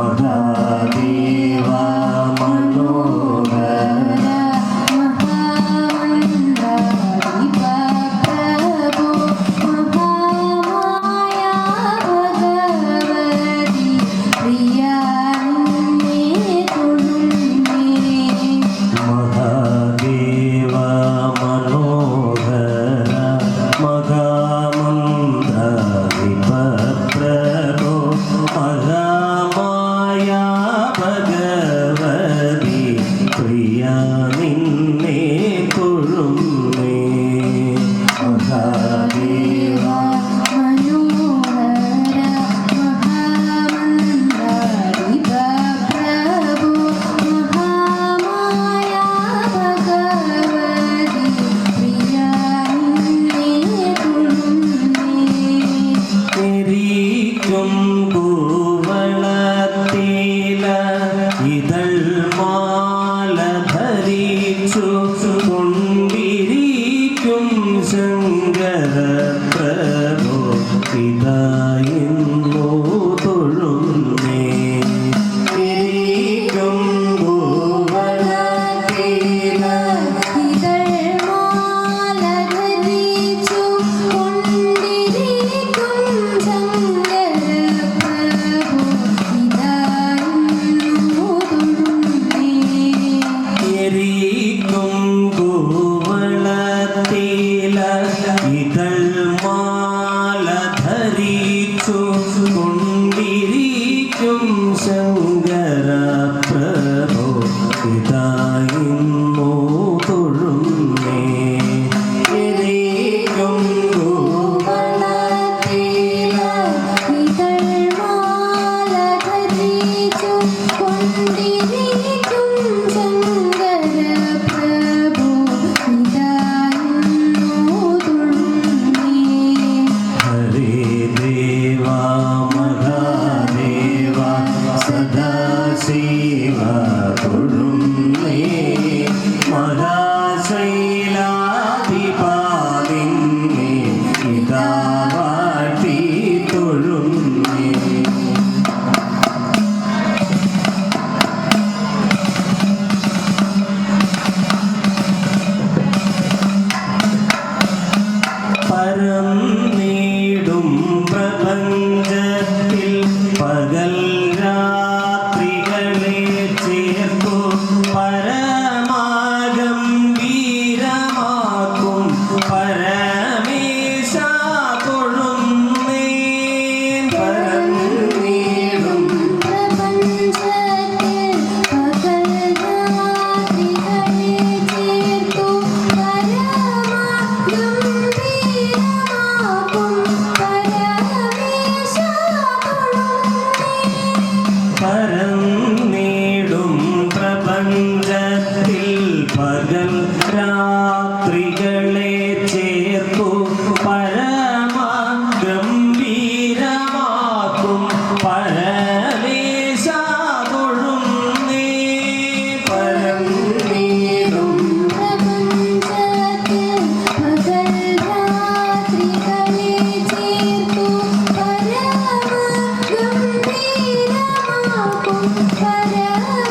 Father. പൂവളത്തില ഇതൾ മാല ധരിച്ചു കൊണ്ടിരിക്കും na Para രാത്രികളെ ചേർത്തു പരമ ഗംഭീരമാക്കും പരമേശാതൊഴും നീ പരം പരമ ഗംഭീരമാക്കും പരമ